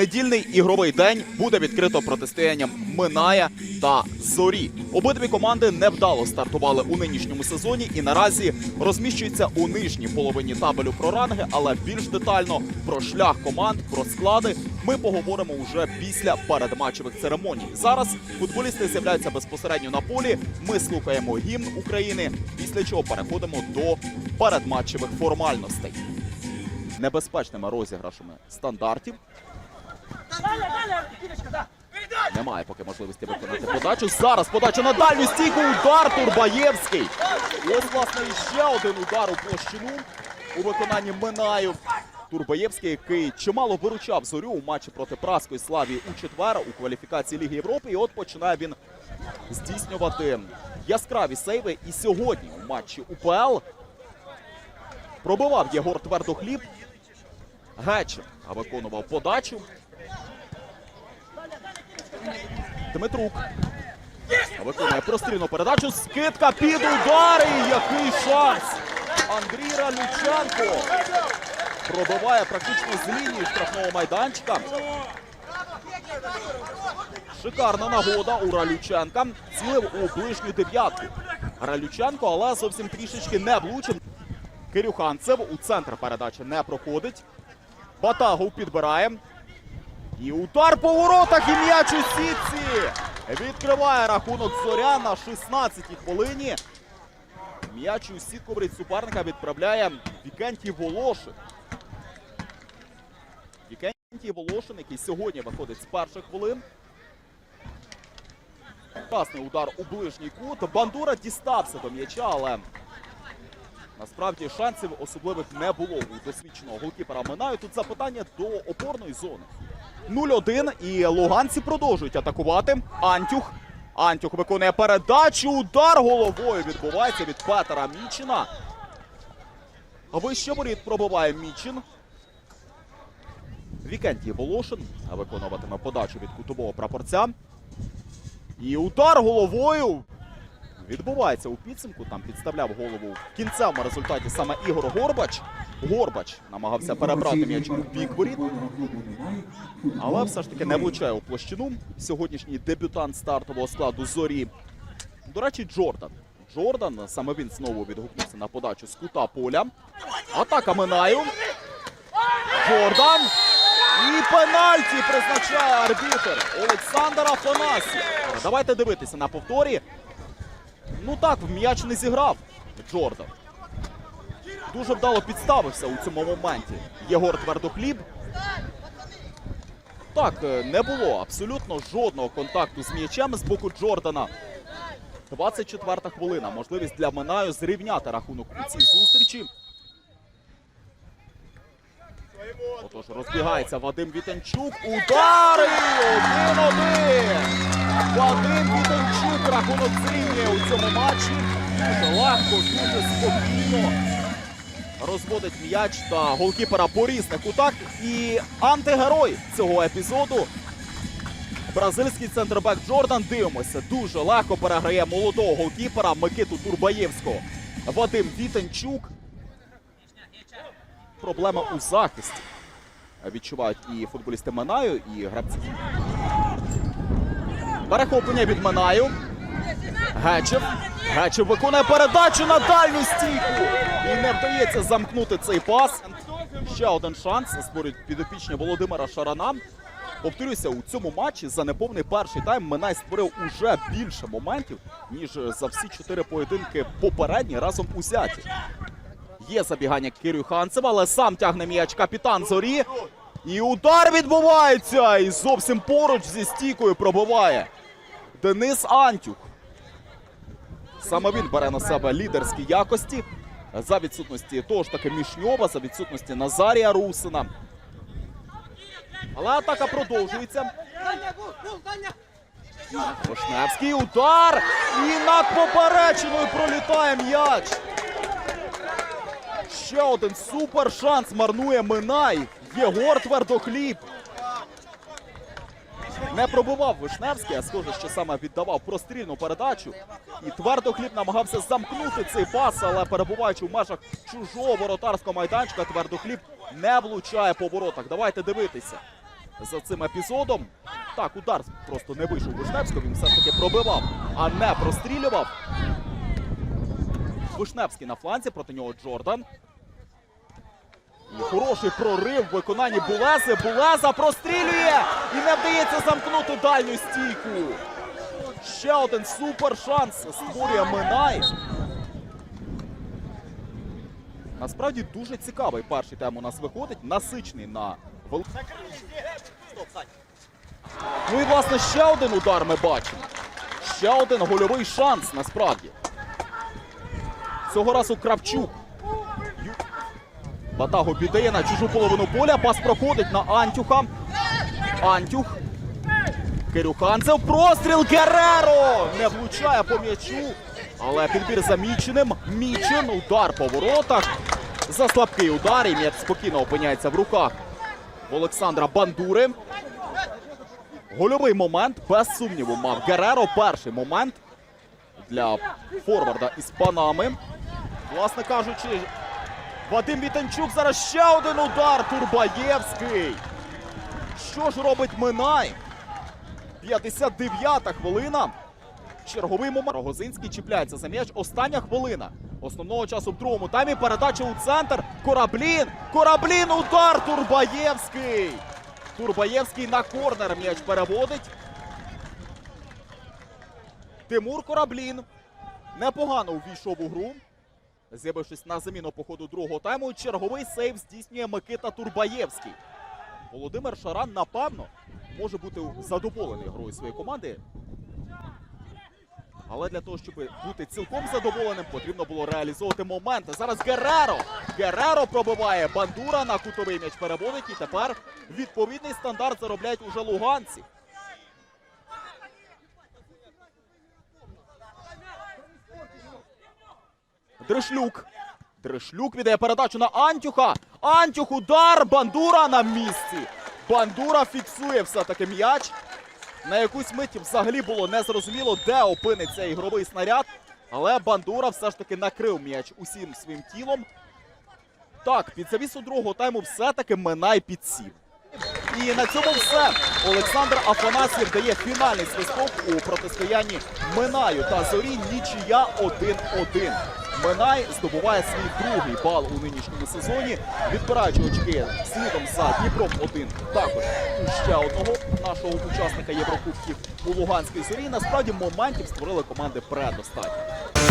Недільний ігровий день буде відкрито протистоянням Миная та Зорі. Обидві команди невдало стартували у нинішньому сезоні і наразі розміщуються у нижній половині табелю про ранги, але більш детально про шлях команд, про склади ми поговоримо уже після передматчевих церемоній. Зараз футболісти з'являються безпосередньо на полі. Ми слухаємо гімн України, після чого переходимо до передматчевих формальностей. Небезпечними розіграшами стандартів Немає поки можливості виконати подачу. Зараз подача на дальню стійку. Удар Турбаєвський. Ось, власне, іще один удар у площину у виконанні Минаю. Турбаєвський, який чимало виручав зорю у матчі проти Праської Славії у четвер у кваліфікації Ліги Європи. І от починає він здійснювати яскраві сейви. І сьогодні у матчі УПЛ пробивав Єгор Твердохліб. Гечев виконував подачу. Дмитрук. Виконує прострільну передачу. Скидка під удари. Який шанс! Андрій Ралюченко пробиває практично з лінії штрафного майданчика. Шикарна нагода у Ралюченка. Цілив у ближню дев'ятку. Ралюченко, але зовсім трішечки не влучив. Кирюханцев у центр передачі не проходить. Батагов підбирає. І удар по воротах і м'яч у сітці. Відкриває рахунок зоря на 16-й хвилині. М'яч у сітку рід суперника відправляє Вікентій Волошин. Вікентій Волошин, який сьогодні виходить з перших хвилин. Класний удар у ближній кут. Бандура дістався до м'яча, але насправді шансів особливих не було у досвідченого голкіпера Минаю. Тут запитання до опорної зони. 0-1 і луганці продовжують атакувати. Антюх. Антюх виконує передачу. Удар головою відбувається від Петера Мічина. Вище воріт пробиває Мічин. Вікентій Волошин виконуватиме подачу від кутового прапорця. І удар головою відбувається у підсумку. Там підставляв голову в кінцевому результаті саме Ігор Горбач. Горбач намагався перебрати м'яч у бік воріт. Але все ж таки не влучає у площину. Сьогоднішній дебютант стартового складу зорі. До речі, Джордан. Джордан, саме він знову відгукнувся на подачу з кута поля. Атака Минаю. Джордан. І пенальті призначає арбітер Олександр Афанасів. Давайте дивитися на повторі. Ну так, в м'яч не зіграв Джордан. Дуже вдало підставився у цьому моменті. Єгор Твердохліб. Так, е, не було абсолютно жодного контакту з м'ячем з боку Джордана. 24 хвилина. Можливість для Минаю зрівняти рахунок у цій зустрічі. Отож, розбігається Вадим Вітенчук. Удари! 1-1! Вадим Вітенчук рахунок зрівнює у цьому матчі. Дуже легко, дуже спокійно. Розводить м'яч та голкіпера по різних кутах. І антигерой цього епізоду. Бразильський центрбек Джордан. Дивимося. Дуже легко переграє молодого голкіпера Микиту Турбаєвського. Вадим Вітенчук. Проблема у захисті. Відчувають і футболісти Минаю, і гравці. Перехоплення від Минаю. Гечев. Гечев виконує передачу на дальню стійку. І не вдається замкнути цей пас. Ще один шанс створюють підопічні Володимира Шарана. Повторюся, у цьому матчі за неповний перший тайм Минай створив уже більше моментів, ніж за всі чотири поєдинки попередні разом узяті. Є забігання Кирюханцева, але сам тягне м'яч капітан Зорі. І удар відбувається. І зовсім поруч зі стійкою пробиває Денис Антюх. Саме він бере на себе лідерські якості за відсутності того ж таки Мішньова, за відсутності Назарія Русина. Але атака продовжується. Вишневський удар. І над поперечиною пролітає м'яч. Ще один супер шанс марнує Минай. Єгор Твердохліб. Не пробував Вишневський, а схоже, що саме віддавав прострільну передачу. І Твердохліб намагався замкнути цей пас, але перебуваючи в межах чужого воротарського майданчика, Твердохліб не влучає по воротах. Давайте дивитися. за цим епізодом. Так, удар просто не вийшов Вишневського, він все ж таки пробивав, а не прострілював. Вишневський на фланзі, проти нього Джордан. Хороший прорив в виконанні Булези. Булеза прострілює і не вдається замкнути дальню стійку. Ще один супер шанс створює Минай. Насправді дуже цікавий перший тайм у нас виходить. Насичний на. Ну і власне ще один удар ми бачимо. Ще один гольовий шанс насправді. Цього разу Кравчук. Батагу піддає на чужу половину поля. Пас проходить на Антюха. Антюх. Кирюханцев. Простріл Гереро! Не влучає по м'ячу. Але підбір за Міченим. Мічин. Удар по воротах. За слабкий удар. І м'яч спокійно опиняється в руках Олександра Бандури. Гольовий момент, без сумніву, мав Гереро. Перший момент для форварда із Панами. Власне кажучи, Вадим Вітанчук зараз ще один удар. Турбаєвський. Що ж робить Минай? 59-та хвилина. Черговий момент. Рогозинський чіпляється за м'яч. Остання хвилина. Основного часу в другому таймі. Передача у центр. Кораблін. Кораблін. Удар. Турбаєвський. Турбаєвський на корнер м'яч переводить. Тимур Кораблін непогано увійшов у гру. З'явившись на заміну по ходу другого тайму, черговий сейв здійснює Микита Турбаєвський. Володимир Шаран, напевно, може бути задоволений грою своєї команди. Але для того, щоб бути цілком задоволеним, потрібно було реалізовувати моменти. Зараз Гереро. Гереро пробиває бандура на кутовий м'яч переводить. І тепер відповідний стандарт заробляють уже луганці. Дришлюк. Дришлюк віддає передачу на Антюха. Антюх удар. Бандура на місці. Бандура фіксує все-таки м'яч. На якусь мить взагалі було незрозуміло, де опиниться ігровий снаряд. Але Бандура все ж таки накрив м'яч усім своїм тілом. Так, під завісу другого тайму все-таки Минай підсів. І на цьому все. Олександр Афанасьєв дає фінальний свисток у протистоянні Минаю та Зорі. Нічия 1-1. Минай здобуває свій другий бал у нинішньому сезоні, відбираючи очки слідом за Дніпром 1 також у ще одного нашого учасника Єврокубків у Луганській зорі. Насправді моментів створили команди предостатньо.